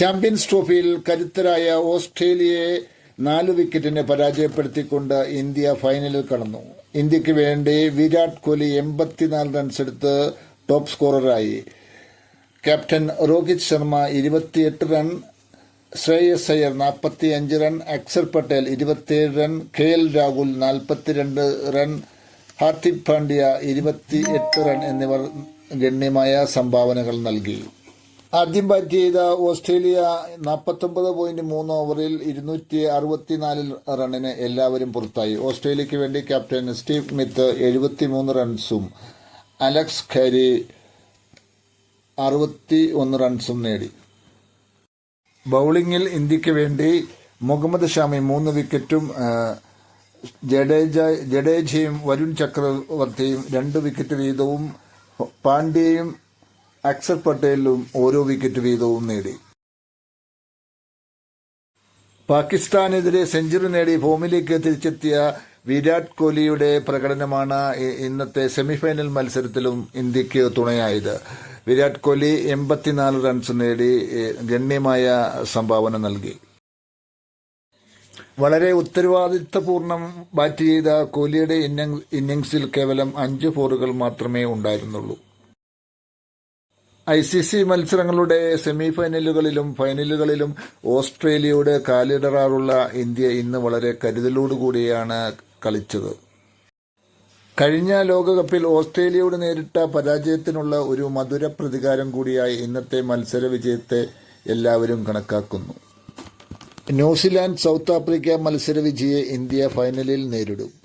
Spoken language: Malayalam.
ചാമ്പ്യൻസ് ട്രോഫിയിൽ കരുത്തരായ ഓസ്ട്രേലിയയെ നാല് വിക്കറ്റിന് പരാജയപ്പെടുത്തിക്കൊണ്ട് ഇന്ത്യ ഫൈനലിൽ കടന്നു. ഇന്ത്യയ്ക്ക് വേണ്ടി വിരാട് കോഹ്ലി എൺപത്തിനാല് റൺസ് എടുത്ത് ടോപ്പ് സ്കോററായി ക്യാപ്റ്റൻ രോഹിത് ശർമ്മ ഇരുപത്തിയെട്ട് റൺ ശ്രേയസ് അയ്യർ നാൽപ്പത്തി അഞ്ച് റൺ അക്സർ പട്ടേൽ ഇരുപത്തിയേഴ് റൺ കെ എൽ രാഹുൽ നാൽപ്പത്തിരണ്ട് റൺ ഹാർദിക് പാണ്ഡ്യ ഇരുപത്തിയെട്ട് റൺ എന്നിവർ ഗണ്യമായ സംഭാവനകൾ നൽകി. ആദ്യം ബാറ്റ് ചെയ്ത ഓസ്ട്രേലിയ നാൽപ്പത്തൊമ്പത് പോയിന്റ് മൂന്ന് ഓവറിൽ ഇരുന്നൂറ്റി അറുപത്തിനാല് റണ്ണിന് എല്ലാവരും പുറത്തായി. ഓസ്ട്രേലിയയ്ക്ക് വേണ്ടി ക്യാപ്റ്റൻ സ്റ്റീവ് സ്മിത്ത് എഴുപത്തിമൂന്ന് റൺസും അലക്സ് ഖരി അറുപത്തി ഒന്ന് റൺസും നേടി. ബൌളിംഗിൽ ഇന്ത്യയ്ക്ക് വേണ്ടി മുഹമ്മദ് ഷാമി മൂന്ന് വിക്കറ്റും ജഡേജ ജഡേജയും വരുൺ ചക്രവർത്തിയും രണ്ട് വിക്കറ്റ് വീതവും പാണ്ഡ്യയും അക്സർ പട്ടേലും ഓരോ വിക്കറ്റ് വീതവും നേടി. പാകിസ്ഥാനെതിരെ സെഞ്ചുറി നേടി ഫോമിലേക്ക് തിരിച്ചെത്തിയ വിരാട് കോഹ്ലിയുടെ പ്രകടനമാണ് ഇന്നത്തെ സെമിഫൈനൽ മത്സരത്തിലും ഇന്ത്യയ്ക്ക് തുണയായത്. വിരാട് കോഹ്ലി എൺപത്തിനാല് റൺസ് നേടി ഗണ്യമായ സംഭാവന നൽകി. വളരെ ഉത്തരവാദിത്തപൂർണം ബാറ്റ് ചെയ്ത കോഹ്ലിയുടെ ഇന്നിംഗ്- ഇന്നിംഗ്സിൽ കേവലം അഞ്ച് ഫോറുകൾ മാത്രമേ ഉണ്ടായിരുന്നുള്ളൂ. ഐ സി സി മത്സരങ്ങളുടെ സെമി ഫൈനലുകളിലും ഫൈനലുകളിലും ഓസ്ട്രേലിയയുടെ കാലിടറാറുള്ള ഇന്ത്യ ഇന്ന് വളരെ കരുതലോടുകൂടിയാണ് കളിച്ചത്. കഴിഞ്ഞ ലോകകപ്പിൽ ഓസ്ട്രേലിയയോട് നേരിട്ട പരാജയത്തിനുള്ള ഒരു മധുര പ്രതികാരം കൂടിയായി ഇന്നത്തെ മത്സര വിജയത്തെ എല്ലാവരും കണക്കാക്കുന്നു. ന്യൂസിലാൻഡ് സൗത്ത് ആഫ്രിക്ക മത്സര വിജയെ ഇന്ത്യ ഫൈനലിൽ നേരിടും.